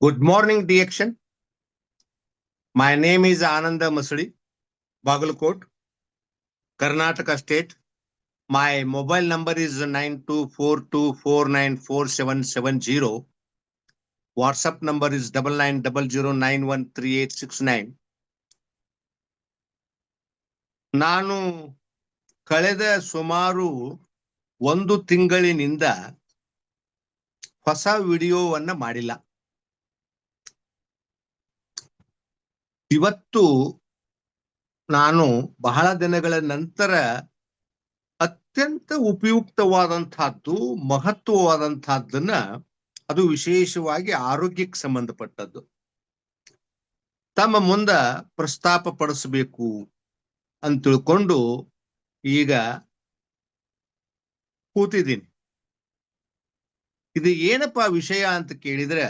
Good morning, DXN. My name is Ananda Masudi, Bagalkot, Karnataka State. My mobile number is nine two four two four nine four seven seven zero. WhatsApp number is double nine double zero nine one three eight six nine. ನಾನು ಕಳೆದ ಸುಮಾರು ಒಂದು ತಿಂಗಳಿನಿಂದ ಹೊಸ ವಿಡಿಯೋವನ್ನ ಮಾಡಿಲ್ಲ ಇವತ್ತು ನಾನು ಬಹಳ ದಿನಗಳ ನಂತರ ಅತ್ಯಂತ ಉಪಯುಕ್ತವಾದಂತಹದ್ದು ಮಹತ್ವವಾದಂತಹದ್ದನ್ನ ಅದು ವಿಶೇಷವಾಗಿ ಆರೋಗ್ಯಕ್ಕೆ ಸಂಬಂಧಪಟ್ಟದ್ದು. ತಮ್ಮ ಮುಂದ ಪ್ರಸ್ತಾಪ ಪಡಿಸಬೇಕು ಅಂತ ತಿಳ್ಕೊಂಡು ಈಗ ಕೂತಿದ್ದೀನಿ. ಇದು ಏನಪ್ಪಾ ವಿಷಯ ಅಂತ ಕೇಳಿದ್ರೆ,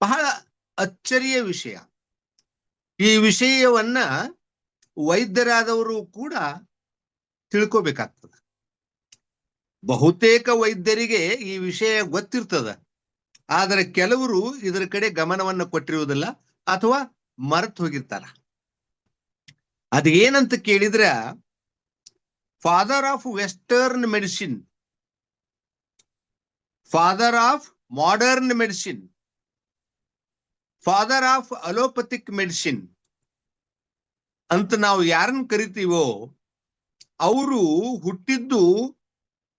ಬಹಳ ಅಚ್ಚರಿಯ ವಿಷಯ. ಈ ವಿಷಯವನ್ನ ವೈದ್ಯರಾದವರು ಕೂಡ ತಿಳ್ಕೋಬೇಕಾಗ್ತದೆ. ಬಹುತೇಕ ವೈದ್ಯರಿಗೆ ಈ ವಿಷಯ ಗೊತ್ತಿರ್ತದ. ಆದರೆ ಕೆಲವರು ಇದರ ಕಡೆ ಗಮನವನ್ನು ಕೊಟ್ಟಿರುವುದಿಲ್ಲ ಅಥವಾ ಮರೆತು ಹೋಗಿರ್ತಾರ. ಅದೇನಂತ ಕೇಳಿದ್ರೆ father of western medicine father of modern medicine father of allopathic medicine ಅಂತ ನಾವು ಯಾರನ್ನ ಕರಿತೀವೋ, ಅವರು ಹುಟ್ಟಿದ್ದು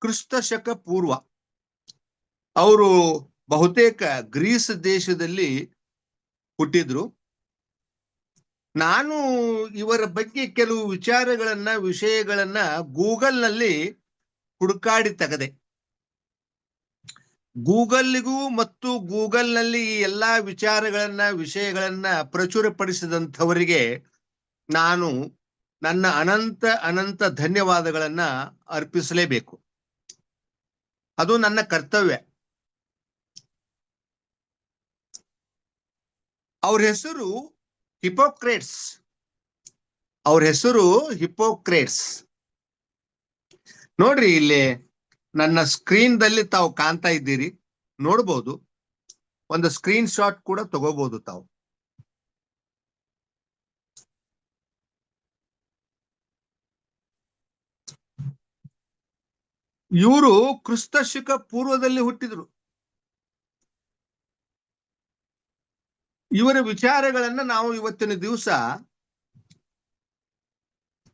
ಕ್ರಿಸ್ತ ಶಕ ಪೂರ್ವ. ಅವರು ಬಹುತೇಕ ಗ್ರೀಸ್ ದೇಶದಲ್ಲಿ ಹುಟ್ಟಿದ್ರು. ನಾನು ಇವರ ಬಗ್ಗೆ ಕೆಲವು ವಿಚಾರಗಳನ್ನ, ವಿಷಯಗಳನ್ನ ಗೂಗಲ್ನಲ್ಲಿ ಹುಡುಕಾಡಿ ತೆಗೆದೆ. ಗೂಗಲ್ಗೂ ಮತ್ತು ಗೂಗಲ್ನಲ್ಲಿ ಈ ಎಲ್ಲಾ ವಿಚಾರಗಳನ್ನ, ವಿಷಯಗಳನ್ನ ಪ್ರಚುರಪಡಿಸಿದಂಥವರಿಗೆ ನಾನು ನನ್ನ ಅನಂತ ಅನಂತ ಧನ್ಯವಾದಗಳನ್ನ ಅರ್ಪಿಸಲೇಬೇಕು. ಅದು ನನ್ನ ಕರ್ತವ್ಯ. ಅವ್ರ ಹೆಸರು ಹಿಪೋಕ್ರೇಟ್ಸ್. ಅವ್ರ ಹೆಸರು ಹಿಪೋಕ್ರೇಟ್ಸ್. ನೋಡ್ರಿ ಇಲ್ಲಿ ನನ್ನ ಸ್ಕ್ರೀನ್ ದಲ್ಲಿ ತಾವು ಕಾಣ್ತಾ ಇದ್ದೀರಿ. ನೋಡ್ಬೋದು. ಒಂದು ಸ್ಕ್ರೀನ್ ಶಾಟ್ ಕೂಡ ತಗೋಬಹುದು ತಾವು. ಇವರು ಕ್ರಿಸ್ತ ಶಕ ಪೂರ್ವದಲ್ಲಿ ಹುಟ್ಟಿದ್ರು. ಇವರ ವಿಚಾರಗಳನ್ನ ನಾವು ಇವತ್ತಿನ ದಿವಸ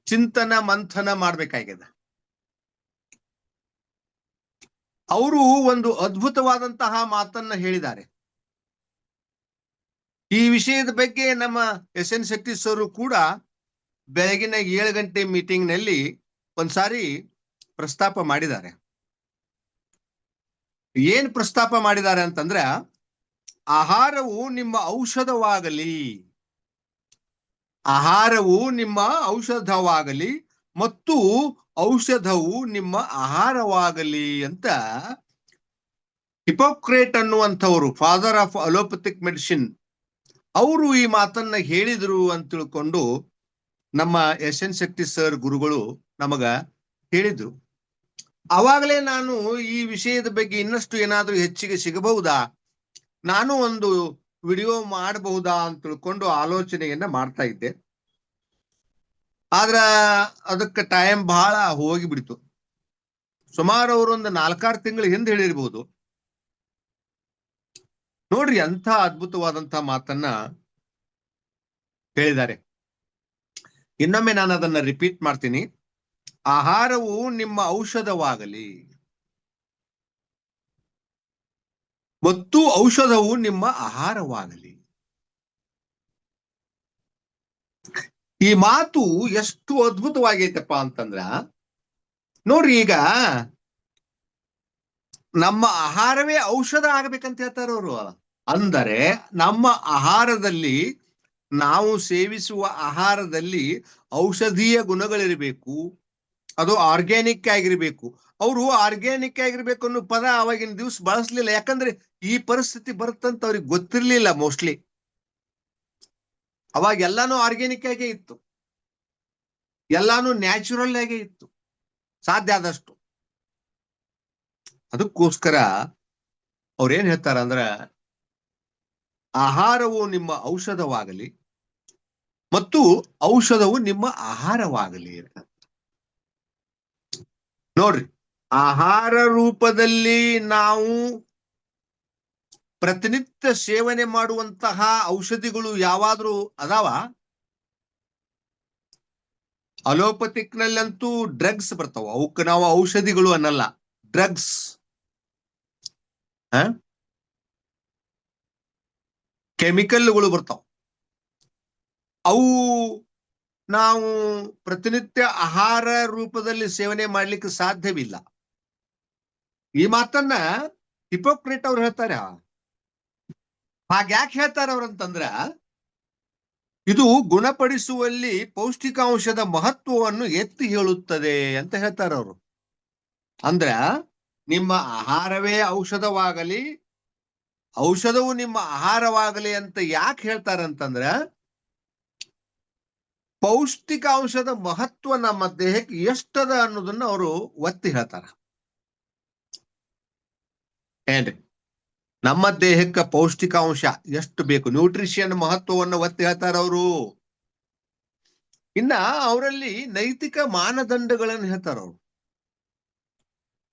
ಚಿಂತನ ಮಂಥನ ಮಾಡ್ಬೇಕಾಗಿದೆ. ಅವರು ಒಂದು ಅದ್ಭುತವಾದಂತಹ ಮಾತನ್ನ ಹೇಳಿದ್ದಾರೆ. ಈ ವಿಷಯದ ಬಗ್ಗೆ ನಮ್ಮ ಎಸ್ ಎನ್ ಶೆಟ್ಟಿ ಸರ್ ಕೂಡ ಬೆಳಗಿನ ಏಳು ಗಂಟೆ ಮೀಟಿಂಗ್ನಲ್ಲಿ ಒಂದ್ಸಾರಿ ಪ್ರಸ್ತಾಪ ಮಾಡಿದ್ದಾರೆ. ಏನ್ ಪ್ರಸ್ತಾಪ ಮಾಡಿದ್ದಾರೆ ಅಂತಂದ್ರೆ, ಆಹಾರವು ನಿಮ್ಮ ಔಷಧವಾಗಲಿ, ಆಹಾರವು ನಿಮ್ಮ ಔಷಧವಾಗಲಿ ಮತ್ತು ಔಷಧವು ನಿಮ್ಮ ಆಹಾರವಾಗಲಿ ಅಂತ ಹಿಪೋಕ್ರೇಟ್ ಅನ್ನುವಂಥವ್ರು ಫಾದರ್ ಆಫ್ ಅಲೋಪತಿಕ್ ಮೆಡಿಸಿನ್ ಅವರು ಈ ಮಾತನ್ನ ಹೇಳಿದ್ರು ಅಂತ ತಿಳ್ಕೊಂಡು ನಮ್ಮ ಎಸ್ ಎನ್ ಶೆಟ್ಟಿ ಸರ್ ಗುರುಗಳು ನಮಗ ಹೇಳಿದ್ರು. ಅವಾಗಲೇ ನಾನು ಈ ವಿಷಯದ ಬಗ್ಗೆ ಇನ್ನಷ್ಟು ಏನಾದ್ರೂ ಹೆಚ್ಚಿಗೆ ಸಿಗಬಹುದಾ? ನಾನು ಒಂದು ವಿಡಿಯೋ ಮಾಡಬಹುದಾ ಅಂತ ತಿಳ್ಕೊಂಡು ಆಲೋಚನೆಯನ್ನ ಮಾಡ್ತಾ ಇದ್ದೆ. ಆದ್ರ ಅದಕ್ಕೆ ಟೈಮ್ ಬಹಳ ಹೋಗಿಬಿಡ್ತು. ಸುಮಾರು ಅವರು ಒಂದು ನಾಲ್ಕಾರು ತಿಂಗಳ ಹಿಂದೆ ಹೇಳಿರ್ಬೋದು. ನೋಡ್ರಿ ಅಂತ ಅದ್ಭುತವಾದಂತಹ ಮಾತನ್ನ ಹೇಳಿದ್ದಾರೆ. ಇನ್ನೊಮ್ಮೆ ನಾನು ಅದನ್ನ ರಿಪೀಟ್ ಮಾಡ್ತೀನಿ. ಆಹಾರವು ನಿಮ್ಮ ಔಷಧವಾಗಲಿ. ಮತ್ತು ಔಷಧವು ನಿಮ್ಮ ಆಹಾರವಾಗಲಿ. ಈ ಮಾತು ಎಷ್ಟು ಅದ್ಭುತವಾಗೈತಪ್ಪ ಅಂತಂದ್ರ, ನೋಡ್ರಿ ಈಗ ನಮ್ಮ ಆಹಾರವೇ ಔಷಧ ಆಗ್ಬೇಕಂತ ಹೇಳ್ತಾರ ಅವರು. ಅಂದರೆ ನಮ್ಮ ಆಹಾರದಲ್ಲಿ ನಾವು ಸೇವಿಸುವ ಆಹಾರದಲ್ಲಿ ಔಷಧೀಯ ಗುಣಗಳಿರಬೇಕು. ಅದು ಆರ್ಗ್ಯಾನಿಕ್ ಆಗಿರ್ಬೇಕು. ಅವರು ಆರ್ಗ್ಯಾನಿಕ್ ಆಗಿರ್ಬೇಕು ಅನ್ನೋ ಪದ ಅವಾಗಿನ ದಿವ್ಸ ಬಳಸ್ಲಿಲ್ಲ. ಯಾಕಂದ್ರೆ ಈ ಪರಿಸ್ಥಿತಿ ಬರುತ್ತಂತ ಅವ್ರಿಗೆ ಗೊತ್ತಿರ್ಲಿಲ್ಲ ಮೋಸ್ಟ್ಲಿ. ಅವಾಗ ಎಲ್ಲಾನು ಆರ್ಗ್ಯಾನಿಕ್ ಆಗೇ ಇತ್ತು. ಎಲ್ಲಾನು ನ್ಯಾಚುರಲ್ ಆಗೇ ಇತ್ತು. ಸಾಧ್ಯ ಆದಷ್ಟು. ಅದಕ್ಕೋಸ್ಕರ ಅವ್ರೇನ್ ಹೇಳ್ತಾರ ಅಂದ್ರ, ಆಹಾರವು ನಿಮ್ಮ ಔಷಧವಾಗಲಿ ಮತ್ತು ಔಷಧವು ನಿಮ್ಮ ಆಹಾರವಾಗಲಿ ನೋಡ್ರಿ, ಆಹಾರ ರೂಪದಲ್ಲಿ ನಾವು ಪ್ರತಿನಿತ್ಯ ಸೇವನೆ ಮಾಡುವಂತಹ ಔಷಧಿಗಳು ಯಾವಾದ್ರೂ ಅದಾವ? ಅಲೋಪತಿಕ್ ನಲ್ಲಂತೂ ಡ್ರಗ್ಸ್ ಬರ್ತಾವ. ಅವಕ್ಕೆ ನಾವು ಔಷಧಿಗಳು ಅನ್ನಲ್ಲ. ಡ್ರಗ್ಸ್. ಕೆಮಿಕಲ್ಗಳು ಬರ್ತಾವ. ಅವು ನಾವು ಪ್ರತಿನಿತ್ಯ ಆಹಾರ ರೂಪದಲ್ಲಿ ಸೇವನೆ ಮಾಡ್ಲಿಕ್ಕೆ ಸಾಧ್ಯವಿಲ್ಲ. ಈ ಮಾತನ್ನ ಹಿಪೋಕ್ರೇಟ್ ಅವ್ರು ಹೇಳ್ತಾರ. ಹಾಗ್ಯಾಕೆ ಹೇಳ್ತಾರ ಅವ್ರಂತಂದ್ರ, ಇದು ಗುಣಪಡಿಸುವಲ್ಲಿ ಪೌಷ್ಟಿಕಾಂಶದ ಮಹತ್ವವನ್ನು ಎತ್ತಿ ಹೇಳುತ್ತದೆ ಅಂತ ಹೇಳ್ತಾರ ಅವರು. ಅಂದ್ರ, ನಿಮ್ಮ ಆಹಾರವೇ ಔಷಧವಾಗಲಿ, ಔಷಧವು ನಿಮ್ಮ ಆಹಾರವಾಗಲಿ ಅಂತ ಯಾಕೆ ಹೇಳ್ತಾರಂತಂದ್ರ, ಪೌಷ್ಟಿಕಾಂಶದ ಮಹತ್ವ ನಮ್ಮ ದೇಹಕ್ಕೆ ಎಷ್ಟದ ಅನ್ನೋದನ್ನ ಅವರು ಒತ್ತಿ ಹೇಳ್ತಾರ. ಏನ್ರಿ? ನಮ್ಮ ದೇಹಕ್ಕೆ ಪೌಷ್ಟಿಕಾಂಶ ಎಷ್ಟು ಬೇಕು? ನ್ಯೂಟ್ರಿಷನ್ ಮಹತ್ವವನ್ನು ಒತ್ತಿ ಹೇಳ್ತಾರ ಅವರು. ಇನ್ನ ಅವರಲ್ಲಿ ನೈತಿಕ ಮಾನದಂಡಗಳನ್ನು ಹೇಳ್ತಾರ ಅವರು.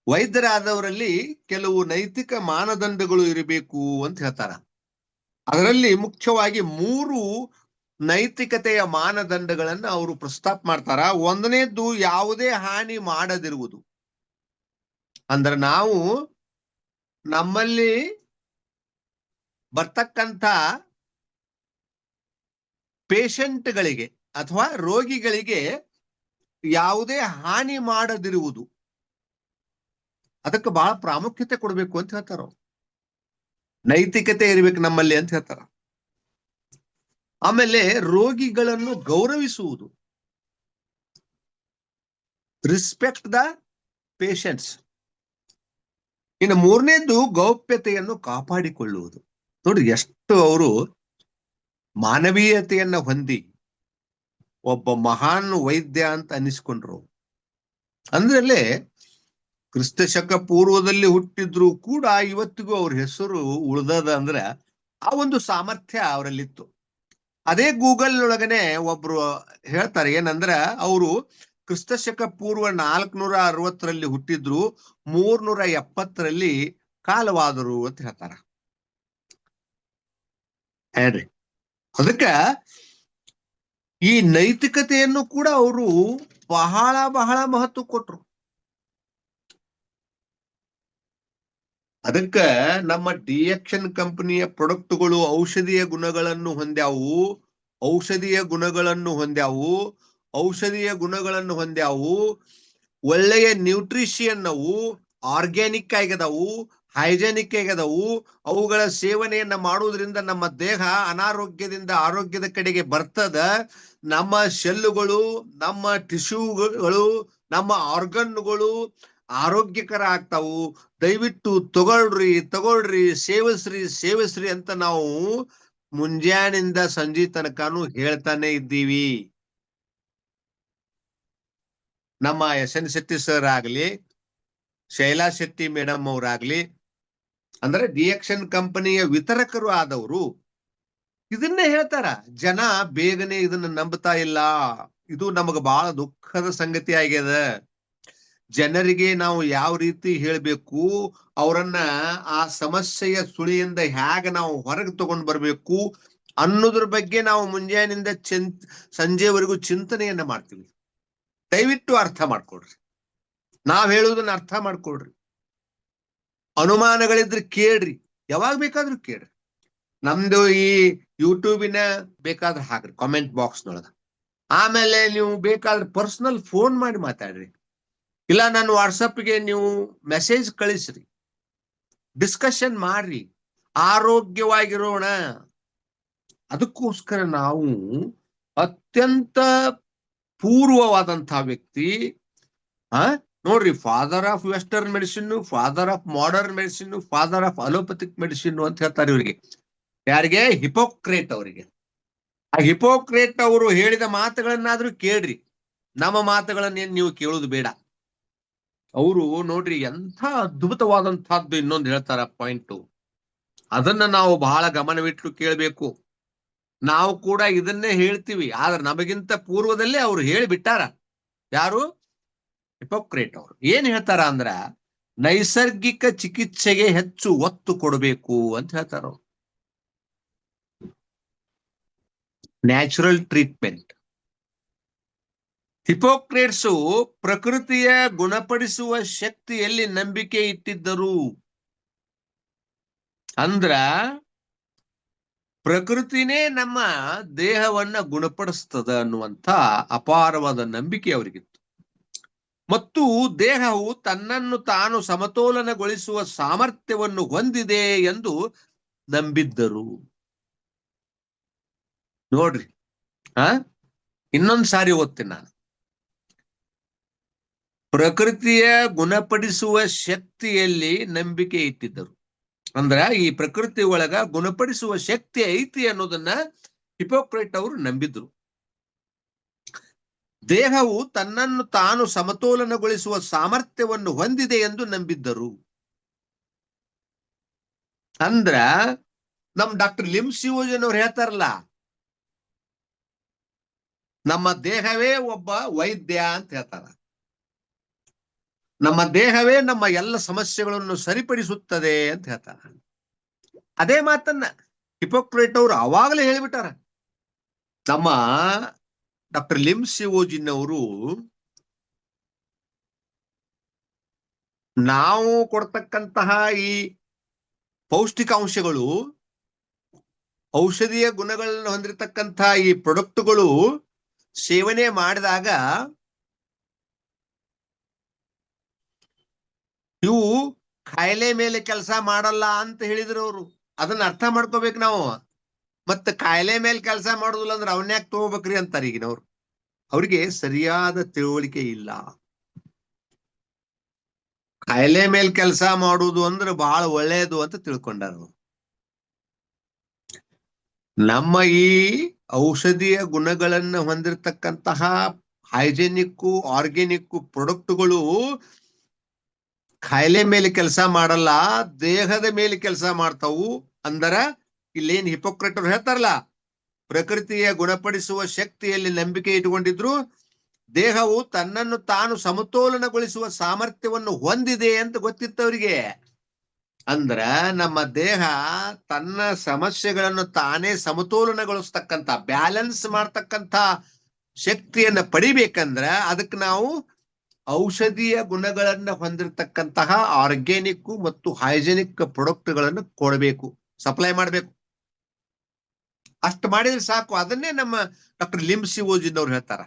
ವೈದ್ಯರಾದವರಲ್ಲಿ ಕೆಲವು ನೈತಿಕ ಮಾನದಂಡಗಳು ಇರಬೇಕು ಅಂತ ಹೇಳ್ತಾರ. ಅದರಲ್ಲಿ ಮುಖ್ಯವಾಗಿ ಮೂರು ನೈತಿಕತೆಯ ಮಾನದಂಡಗಳನ್ನ ಅವರು ಪ್ರಸ್ತಾಪ ಮಾಡ್ತಾರ. ಒಂದನೇದ್ದು ಯಾವುದೇ ಹಾನಿ ಮಾಡದಿರುವುದು. ಅಂದ್ರೆ ನಾವು ನಮ್ಮಲ್ಲಿ ಬರ್ತಕ್ಕಂಥ ಪೇಷಂಟ್ಗಳಿಗೆ ಅಥವಾ ರೋಗಿಗಳಿಗೆ ಯಾವುದೇ ಹಾನಿ ಮಾಡದಿರುವುದು. ಅದಕ್ಕೆ ಬಹಳ ಪ್ರಾಮುಖ್ಯತೆ ಕೊಡಬೇಕು ಅಂತ ಹೇಳ್ತಾರ ನೈತಿಕತೆ ಇರಬೇಕು ನಮ್ಮಲ್ಲಿ ಅಂತ ಹೇಳ್ತಾರ. ಆಮೇಲೆ ರೋಗಿಗಳನ್ನು ಗೌರವಿಸುವುದು. Respect the patients. ಇನ್ನು ಮೂರನೇದು ಗೌಪ್ಯತೆಯನ್ನು ಕಾಪಾಡಿಕೊಳ್ಳುವುದು. ನೋಡಿ ಎಷ್ಟು ಅವರು ಮಾನವೀಯತೆಯನ್ನ ಹೊಂದಿ ಒಬ್ಬ ಮಹಾನ್ ವೈದ್ಯ ಅಂತ ಅನಿಸ್ಕೊಂಡ್ರು. ಅಂದ್ರಲ್ಲಿ ಕ್ರಿಸ್ತ ಶಕ ಪೂರ್ವದಲ್ಲಿ ಹುಟ್ಟಿದ್ರು ಕೂಡ ಇವತ್ತಿಗೂ ಅವ್ರ ಹೆಸರು ಉಳ್ದದ ಅಂದ್ರ ಆ ಒಂದು ಸಾಮರ್ಥ್ಯ ಅವರಲ್ಲಿತ್ತು. ಅದೇ ಗೂಗಲ್ ಒಳಗನೆ ಒಬ್ರು ಹೇಳ್ತಾರೆ ಏನಂದ್ರ ಅವರು ಕ್ರಿಸ್ತ ಶಕ ಪೂರ್ವ ನಾಲ್ಕನೂರ ಅರವತ್ತರಲ್ಲಿ ಹುಟ್ಟಿದ್ರು, ಮೂರ್ನೂರ ಎಪ್ಪತ್ತರಲ್ಲಿ ಕಾಲವಾದರು ಅಂತ ಹೇಳ್ತಾರ. ಹೇಳ್ರಿ ಅದಕ್ಕ ಈ ನೈತಿಕತೆಯನ್ನು ಕೂಡ ಅವರು ಬಹಳ ಬಹಳ ಮಹತ್ವ ಕೊಟ್ರು. ಅದಕ್ಕ ನಮ್ಮ ಡಿಯಕ್ಷನ್ ಕಂಪನಿಯ ಪ್ರೊಡಕ್ಟ್ಗಳು ಔಷಧೀಯ ಗುಣಗಳನ್ನು ಹೊಂದ್ಯಾವು, ಔಷಧೀಯ ಗುಣಗಳನ್ನು ಹೊಂದ್ಯಾವು, ಔಷಧೀಯ ಗುಣಗಳನ್ನು ಹೊಂದ್ಯಾವು, ಒಳ್ಳೆಯ ನ್ಯೂಟ್ರಿಷಿಯನ್ ಅವು ಆರ್ಗ್ಯಾನಿಕ್ ಆಗ್ಯದವು ಹೈಜೆನಿಕ್ ಆಗ್ಯದವು ಅವುಗಳ ಸೇವನೆಯನ್ನ ಮಾಡುವುದರಿಂದ ನಮ್ಮ ದೇಹ ಅನಾರೋಗ್ಯದಿಂದ ಆರೋಗ್ಯದ ಕಡೆಗೆ ಬರ್ತದ. ನಮ್ಮ ಶೆಲ್ಲುಗಳು, ನಮ್ಮ ಟಿಶ್ಯೂಗಳು, ನಮ್ಮ ಆರ್ಗನ್ಗಳು ಆರೋಗ್ಯಕರ ಆಗ್ತಾವು. ದಯವಿಟ್ಟು ತಗೊಳ್ರಿ ತಗೊಳ್ರಿ, ಸೇವಿಸ್ರಿ ಸೇವಿಸ್ರಿ ಅಂತ ನಾವು ಮುಂಜಾನಿಂದ ಸಂಜೆ ತನಕನೂ ಹೇಳ್ತಾನೆ ಇದ್ದೀವಿ. ನಮ್ಮ ಎಸ್ ಎನ್ ಶೆಟ್ಟಿ ಸರ್ ಆಗ್ಲಿ, ಶೈಲಾ ಶೆಟ್ಟಿ ಮೇಡಮ್ ಅವರಾಗ್ಲಿ ಅಂದ್ರೆ ಡಿಎಕ್ಷನ್ ಕಂಪನಿಯ ವಿತರಕರು ಆದವರು, ಇದನ್ನೇ ಹೇಳ್ತಾರ, ಜನ ಬೇಗನೆ ಇದನ್ನ ನಂಬುತ್ತಾ ಇಲ್ಲ, ಇದು ನಮಗ ಬಹಳ ದುಃಖದ ಸಂಗತಿ ಆಗ್ಯದ. ಜನರಿಗೆ ನಾವು ಯಾವ ರೀತಿ ಹೇಳ್ಬೇಕು, ಅವರನ್ನ ಆ ಸಮಸ್ಯೆಯ ಸುಳಿಯಿಂದ ಹೇಗೆ ನಾವು ಹೊರಗೆ ತಗೊಂಡ್ ಬರ್ಬೇಕು ಅನ್ನೋದ್ರ ಬಗ್ಗೆ ನಾವು ಮುಂಜಾನಿಂದ ಚಿಂತ್ ಸಂಜೆವರೆಗೂ ಚಿಂತನೆಯನ್ನ ಮಾಡ್ತೀವಿ. ದಯವಿಟ್ಟು ಅರ್ಥ ಮಾಡ್ಕೊಡ್ರಿ ನಾವ್ ಹೇಳುವುದನ್ನ ಅರ್ಥ ಮಾಡ್ಕೊಡ್ರಿ ಅನುಮಾನಗಳಿದ್ರೆ ಕೇಳ್ರಿ. ಯಾವಾಗ ಬೇಕಾದ್ರೂ ಕೇಳ್ರಿ. ನಮ್ದು ಈ ಯೂಟ್ಯೂಬಿನ ಬೇಕಾದ್ರೆ ಹಾಕ್ರಿ ಕಾಮೆಂಟ್ ಬಾಕ್ಸ್ನೊಳಗ ಆಮೇಲೆ ನೀವು ಬೇಕಾದ್ರೆ ಪರ್ಸನಲ್ ಫೋನ್ ಮಾಡಿ ಮಾತಾಡ್ರಿ. ಇಲ್ಲ, ನನ್ನ ವಾಟ್ಸಪ್ಗೆ ನೀವು ಮೆಸೇಜ್ ಕಳಿಸ್ರಿ. ಡಿಸ್ಕಷನ್ ಮಾಡ್ರಿ. ಆರೋಗ್ಯವಾಗಿರೋಣ. ಅದಕ್ಕೋಸ್ಕರ ನಾವು ಅತ್ಯಂತ ಪೂರ್ವವಾದಂತಹ ವ್ಯಕ್ತಿ, ಆ ನೋಡ್ರಿ father of western medicine father of modern medicine father of allopathic medicine ಅಂತ ಹೇಳ್ತಾರೆ ಇವರಿಗೆ. ಯಾರಿಗೆ? ಹಿಪೋಕ್ರೇಟ್ ಅವರಿಗೆ. ಆ ಹಿಪೋಕ್ರೇಟ್ ಅವರು ಹೇಳಿದ ಮಾತುಗಳನ್ನಾದ್ರೂ ಕೇಳ್ರಿ. ನಮ್ಮ ಮಾತುಗಳನ್ನೇನು ನೀವು ಕೇಳೋದು ಬೇಡ. ಅವರು ನೋಡ್ರಿ, ಎಂಥ ಅದ್ಭುತವಾದಂತಹದ್ದು ಇನ್ನೊಂದು ಹೇಳ್ತಾರ ಪಾಯಿಂಟ್ ಅದನ್ನ ನಾವು ಬಹಳ ಗಮನವಿಟ್ಟು ಕೇಳಬೇಕು. ನಾವು ಕೂಡ ಇದನ್ನೇ ಹೇಳ್ತೀವಿ. ಆದ್ರೆ ನಮಗಿಂತ ಪೂರ್ವದಲ್ಲೇ ಅವ್ರು ಹೇಳಿಬಿಟ್ಟಾರ. ಯಾರು? ಹಿಪೋಕ್ರೇಟ್ ಅವರು. ಏನ್ ಹೇಳ್ತಾರ ಅಂದ್ರ, ನೈಸರ್ಗಿಕ ಚಿಕಿತ್ಸೆಗೆ ಹೆಚ್ಚು ಒತ್ತು ಕೊಡಬೇಕು ಅಂತ ಹೇಳ್ತಾರ ನ್ಯಾಚುರಲ್ ಟ್ರೀಟ್ಮೆಂಟ್. ಹಿಪೋಕ್ರೇಟ್ಸು ಪ್ರಕೃತಿಯ ಗುಣಪಡಿಸುವ ಶಕ್ತಿಯಲ್ಲಿ ನಂಬಿಕೆ ಇಟ್ಟಿದ್ದರು. ಅಂದ್ರ, ಪ್ರಕೃತಿನೇ ನಮ್ಮ ದೇಹವನ್ನ ಗುಣಪಡಿಸ್ತದ ಅನ್ನುವಂತ ಅಪಾರವಾದ ನಂಬಿಕೆ ಅವರಿಗಿತ್ತು. ಮತ್ತು ದೇಹವು ತನ್ನನ್ನು ತಾನು ಸಮತೋಲನಗೊಳಿಸುವ ಸಾಮರ್ಥ್ಯವನ್ನು ಹೊಂದಿದೆ ಎಂದು ನಂಬಿದ್ದರು. ನೋಡ್ರಿ, ಆ? ಇನ್ನೊಂದ್ ಸಾರಿ ಓದ್ತೀನಿ ನಾನು. ಪ್ರಕೃತಿಯ ಗುಣಪಡಿಸುವ ಶಕ್ತಿಯಲ್ಲಿ ನಂಬಿಕೆ ಇಟ್ಟಿದ್ದರು. ಅಂದ್ರ ಈ ಪ್ರಕೃತಿ ಒಳಗ ಗುಣಪಡಿಸುವ ಶಕ್ತಿ ಐತಿ ಅನ್ನೋದನ್ನ ಹಿಪೋಕ್ರೇಟ್ ಅವರು ನಂಬಿದ್ರು. ದೇಹವು ತನ್ನನ್ನು ತಾನು ಸಮತೋಲನಗೊಳಿಸುವ ಸಾಮರ್ಥ್ಯವನ್ನು ಹೊಂದಿದೆ ಎಂದು ನಂಬಿದ್ದರು. ಅಂದ್ರ ನಮ್ ಡಾಕ್ಟರ್ ಲಿಮ್ ಸಿಯೋಜನ್ ಅವ್ರು ಹೇಳ್ತಾರಲ್ಲ, ನಮ್ಮ ದೇಹವೇ ಒಬ್ಬ ವೈದ್ಯ ಅಂತ ಹೇಳ್ತಾರ. ನಮ್ಮ ದೇಹವೇ ನಮ್ಮ ಎಲ್ಲ ಸಮಸ್ಯೆಗಳನ್ನು ಸರಿಪಡಿಸುತ್ತದೆ ಅಂತ ಹೇಳ್ತಾರ. ಅದೇ ಮಾತನ್ನ ಹಿಪೋಕ್ರೇಟ್ ಅವರು ಅವಾಗಲೇ ಹೇಳಿಬಿಟ್ಟಾರ. ನಮ್ಮ ಡಾಕ್ಟರ್ ಲಿಮ್ ಸಿವೋಜಿನ್ ಅವರು ನಾವು ಕೊಡ್ತಕ್ಕಂತಹ ಈ ಪೌಷ್ಟಿಕಾಂಶಗಳು, ಔಷಧೀಯ ಗುಣಗಳನ್ನು ಹೊಂದಿರತಕ್ಕಂತಹ ಈ ಪ್ರಾಡಕ್ಟ್ಗಳು ಸೇವನೆ ಮಾಡಿದಾಗ ಇವು ಕಾಯಿಲೆ ಮೇಲೆ ಕೆಲಸ ಮಾಡಲ್ಲ ಅಂತ ಹೇಳಿದ್ರು ಅವರು. ಅದನ್ನ ಅರ್ಥ ಮಾಡ್ಕೋಬೇಕು ನಾವು. ಮತ್ತ ಕಾಯಿಲೆ ಮೇಲೆ ಕೆಲಸ ಮಾಡುದಿಲ್ಲ ಅಂದ್ರೆ ಅವನ್ಯಾಕ್ ತಗೋಬೇಕ್ರಿ ಅಂತಾರೆ ಈಗಿನವ್ರು. ಅವ್ರಿಗೆ ಸರಿಯಾದ ತಿಳುವಳಿಕೆ ಇಲ್ಲ. ಕಾಯಿಲೆ ಮೇಲೆ ಕೆಲಸ ಮಾಡುವುದು ಅಂದ್ರೆ ಬಹಳ ಒಳ್ಳೆಯದು ಅಂತ ತಿಳ್ಕೊಂಡಾರ ನಮ್ಮ ಈ ಔಷಧಿಯ ಗುಣಗಳನ್ನ ಹೊಂದಿರತಕ್ಕಂತಹ ಹೈಜೆನಿಕ್ ಆರ್ಗ್ಯಾನಿಕ್ ಪ್ರೊಡಕ್ಟ್ಗಳು ಕಾಯಿಲೆ ಮೇಲೆ ಕೆಲಸ ಮಾಡಲ್ಲ, ದೇಹದ ಮೇಲೆ ಕೆಲಸ ಮಾಡ್ತಾವು ಅಂದರ ಇಲ್ಲೇನ್ ಹಿಪೋಕ್ರೆಟ್ ಅವ್ರು ಹೇಳ್ತಾರಲ್ಲ, ಪ್ರಕೃತಿಯ ಗುಣಪಡಿಸುವ ಶಕ್ತಿಯಲ್ಲಿ ನಂಬಿಕೆ ಇಟ್ಟುಕೊಂಡಿದ್ರು, ದೇಹವು ತನ್ನನ್ನು ತಾನು ಸಮತೋಲನಗೊಳಿಸುವ ಸಾಮರ್ಥ್ಯವನ್ನು ಹೊಂದಿದೆ ಅಂತ ಗೊತ್ತಿತ್ತು ಅವರಿಗೆ ಅಂದ್ರ ನಮ್ಮ ದೇಹ ತನ್ನ ಸಮಸ್ಯೆಗಳನ್ನು ತಾನೇ ಸಮತೋಲನಗೊಳಿಸ್ತಕ್ಕಂತ ಬ್ಯಾಲೆನ್ಸ್ ಮಾಡ್ತಕ್ಕಂತ ಶಕ್ತಿಯನ್ನ ಪಡಿಬೇಕಂದ್ರ ಅದಕ್ಕೆ ನಾವು ಔಷಧೀಯ ಗುಣಗಳನ್ನ ಹೊಂದಿರತಕ್ಕಂತಹ ಆರ್ಗ್ಯಾನಿಕ್ ಮತ್ತು ಹೈಜೆನಿಕ್ ಪ್ರಾಡಕ್ಟ್ಗಳನ್ನು ಕೊಡಬೇಕು, ಸಪ್ಲೈ ಮಾಡಬೇಕು. ಅಷ್ಟು ಮಾಡಿದ್ರೆ ಸಾಕು. ಅದನ್ನೇ ನಮ್ಮ ಡಾಕ್ಟರ್ ಲಿಮ್ ಸಿವೋಜಿನ್ ಹೇಳ್ತಾರ.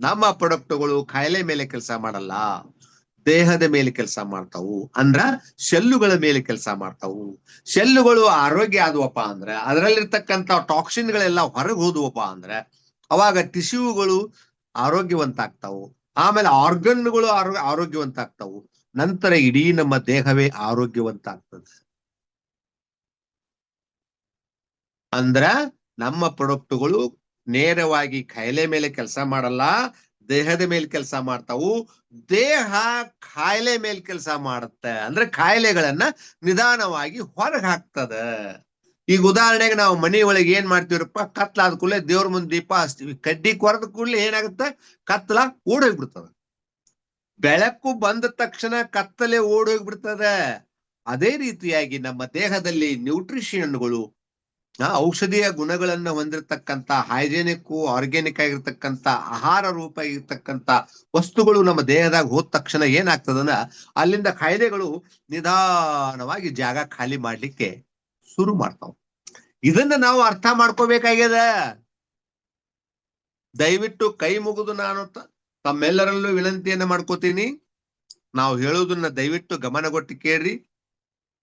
ನಮ್ಮ ಪ್ರಾಡಕ್ಟ್ಗಳು ಕಾಯಿಲೆ ಮೇಲೆ ಕೆಲಸ ಮಾಡಲ್ಲ. ದೇಹದ ಮೇಲೆ ಕೆಲಸ ಮಾಡ್ತಾವು. ಅಂದ್ರ ಶೆಲ್ಲುಗಳ ಮೇಲೆ ಕೆಲಸ ಮಾಡ್ತಾವು. ಶೆಲ್ಲುಗಳು ಆರೋಗ್ಯ ಆದ್ವಪ್ಪ ಅಂದ್ರ ಅದರಲ್ಲಿರ್ತಕ್ಕಂಥ ಟಾಕ್ಸಿನ್ಗಳೆಲ್ಲ ಹೊರಗೆ ಹೋದ್ವಪ್ಪ ಅಂದ್ರ ಅವಾಗ ಟಿಶ್ಯೂಗಳು ಆರೋಗ್ಯವಂತ ಆಗ್ತಾವು ಆಮೇಲೆ ಆರ್ಗನ್ಗಳು ಆರೋಗ್ಯ ಆರೋಗ್ಯವಂತ ಆಗ್ತಾವು ನಂತರ ಇಡೀ ನಮ್ಮ ದೇಹವೇ ಆರೋಗ್ಯವಂತ ಆಗ್ತದೆ ಅಂದ್ರ ನಮ್ಮ ಪ್ರೊಡಕ್ಟ್ಗಳು ನೇರವಾಗಿ ಕಾಯಿಲೆ ಮೇಲೆ ಕೆಲಸ ಮಾಡಲ್ಲ, ದೇಹದ ಮೇಲೆ ಕೆಲಸ ಮಾಡ್ತಾವು. ದೇಹ ಕಾಯಿಲೆ ಮೇಲೆ ಕೆಲಸ ಮಾಡುತ್ತೆ ಅಂದ್ರೆ ಕಾಯಿಲೆಗಳನ್ನ ನಿಧಾನವಾಗಿ ಹೊರಗೆ ಹಾಕ್ತದ ಈಗ ಉದಾಹರಣೆಗೆ ನಾವು ಮನೆ ಒಳಗೆ ಏನ್ ಮಾಡ್ತೀವ್ರಪ್ಪ ಕತ್ಲಾದ ಕೂಡಲೇ ದೇವ್ರ ಮುಂದೆ ದೀಪ ಹಚ್ತೀವಿ. ಕಡ್ಡಿ ಕೊರದ ಕೂಡಲೇ ಏನಾಗುತ್ತೆ? ಕತ್ಲ ಓಡೋಗ್ಬಿಡ್ತದ. ಬೆಳಕು ಬಂದ ತಕ್ಷಣ ಕತ್ತಲೆ ಓಡೋಗ್ಬಿಡ್ತದ. ಅದೇ ರೀತಿಯಾಗಿ ನಮ್ಮ ದೇಹದಲ್ಲಿ ನ್ಯೂಟ್ರಿಷನ್ಗಳು ಆ ಔಷಧೀಯ ಗುಣಗಳನ್ನ ಹೊಂದಿರತಕ್ಕಂತ ಹೈಜೆನಿಕ್ ಆರ್ಗ್ಯಾನಿಕ್ ಆಗಿರ್ತಕ್ಕಂತ ಆಹಾರ ರೂಪ ಇರ್ತಕ್ಕಂತ ವಸ್ತುಗಳು ನಮ್ಮ ದೇಹದಾಗ ಹೋದ ತಕ್ಷಣ ಏನಾಗ್ತದನ್ನ ಅಲ್ಲಿಂದ ಕಾಯಿಲೆಗಳು ನಿಧಾನವಾಗಿ ಜಾಗ ಖಾಲಿ ಮಾಡ್ಲಿಕ್ಕೆ ಶುರು ಮಾಡ್ತಾವ. ಇದನ್ನ ನಾವು ಅರ್ಥ ಮಾಡ್ಕೋಬೇಕಾಗ್ಯದ? ದಯವಿಟ್ಟು ಕೈ ಮುಗಿದು ನಾನು ತಮ್ಮೆಲ್ಲರಲ್ಲೂ ವಿನಂತಿಯನ್ನ ಮಾಡ್ಕೋತೀನಿ. ನಾವು ಹೇಳೋದನ್ನ ದಯವಿಟ್ಟು ಗಮನಗೊಟ್ಟು ಕೇಳ್ರಿ.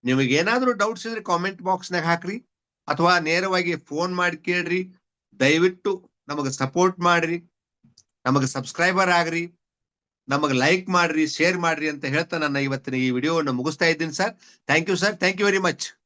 ನಿಮಗೇನಾದ್ರೂ ಡೌಟ್ಸ್ ಇದ್ರೆ ಕಾಮೆಂಟ್ ಬಾಕ್ಸ್ನಾಗ ಹಾಕ್ರಿ. ಅಥವಾ ನೇರವಾಗಿ ಫೋನ್ ಮಾಡಿ ಕೇಳ್ರಿ. ದಯವಿಟ್ಟು ನಮಗೆ ಸಪೋರ್ಟ್ ಮಾಡ್ರಿ. ನಮಗೆ ಸಬ್ಸ್ಕ್ರೈಬರ್ ಆಗ್ರಿ. ನಮಗೆ ಲೈಕ್ ಮಾಡ್ರಿ ಶೇರ್ ಮಾಡ್ರಿ ಅಂತ ಹೇಳ್ತಾ ನನ್ನ ಇವತ್ತಿನ ಈ ವಿಡಿಯೋವನ್ನು ಮುಗಿಸ್ತಾ ಇದ್ದೀನಿ sir thank you sir thank you very much